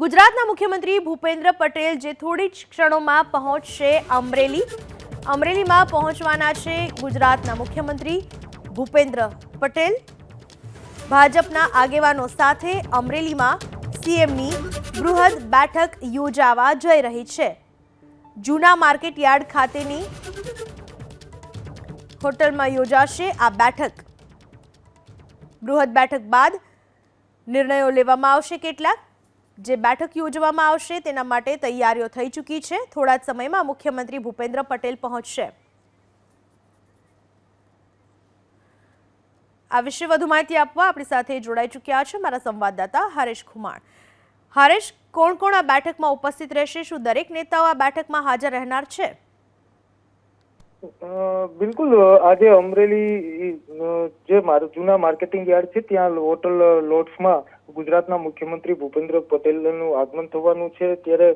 ગુજરાતના મુખ્યમંત્રી ભૂપેન્દ્ર પટેલ જે થોડી જ ક્ષણોમાં પહોંચશે અમરેલી. અમરેલીમાં પહોંચવાના છે ગુજરાતના મુખ્યમંત્રી ભૂપેન્દ્ર પટેલ. ભાજપના આગેવાનો સાથે અમરેલીમાં સીએમની બૃહદ બેઠક યોજાવા જઈ રહી છે. જૂના માર્કેટ યાર્ડ ખાતેની હોટલમાં યોજાશે આ બેઠક. બૃહદ બેઠક બાદ નિર્ણયો લેવામાં આવશે કેટલાક? જે બેઠક યોજવામાં આવશે તેના માટે તૈયારીઓ થઈ ચૂકી છે. થોડા જ સમયમાં મુખ્યમંત્રી ભૂપેન્દ્ર પટેલ પહોંચશે. આ વિશે વધુ માહિતી આપવા આપણી સાથે જોડાઈ ચૂક્યા છે મારા સંવાદદાતા હરેશ ખુમાણ. હરેશ, કોણ કોણ આ બેઠકમાં ઉપસ્થિત રહેશે? શું દરેક નેતાઓ આ બેઠકમાં હાજર રહેનાર છે? બિલકુલ, આજે અમરેલી જે જૂના માર્કેટિંગ યાર્ડ છે, ત્યાં હોટલ લોટ્સમાં ગુજરાતના મુખ્યમંત્રી ભૂપેન્દ્ર પટેલનું આગમન થવાનું છે. ત્યારે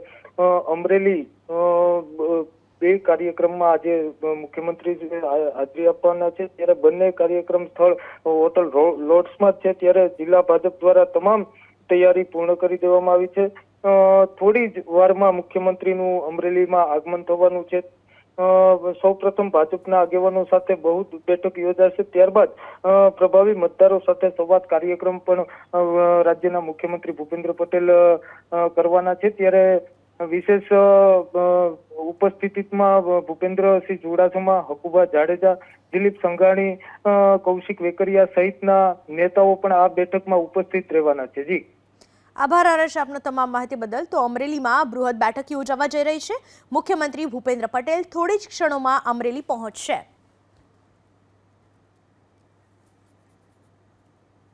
અમરેલી બે કાર્યક્રમમાં આજે મુખ્યમંત્રી હાજરી આપવાના છે. ત્યારે બંને કાર્યક્રમ સ્થળ, હોટલ લોટ્સમાં છે. ત્યારે જિલ્લા ભાજપ દ્વારા તમામ તૈયારી પૂર્ણ કરી દેવામાં આવી છે. થોડી જ વારમાં મુખ્યમંત્રીનું અમરેલીમાં આગમન થવાનું છે. સૌ પ્રથમ ભાજપના આગેવાનો સાથે બહુ બેઠક યોજાશે. ત્યારબાદ પ્રભાવી મતદારો સાથે સંવાદ કાર્યક્રમ પણ રાજ્યના મુખ્યમંત્રી ભૂપેન્દ્ર પટેલ કરવાના છે. ત્યારે વિશેષ ઉપસ્થિતિમાં ભૂપેન્દ્રસિંહ ચુડાસમા, હકુબા જાડેજા, દિલીપ સંઘાણી કૌશિક વેકરિયા સહિતના નેતાઓ પણ આ બેઠકમાં ઉપસ્થિત રહેવાના છે. જી. આભાર આરશ આપનો તમામ માહિતી બદલ. તો અમરેલીમાં બૃહદ બેઠક યોજાવા જઈ રહી છે. મુખ્યમંત્રી ભૂપેન્દ્ર પટેલ થોડી જ ક્ષણોમાં અમરેલી પહોંચશે.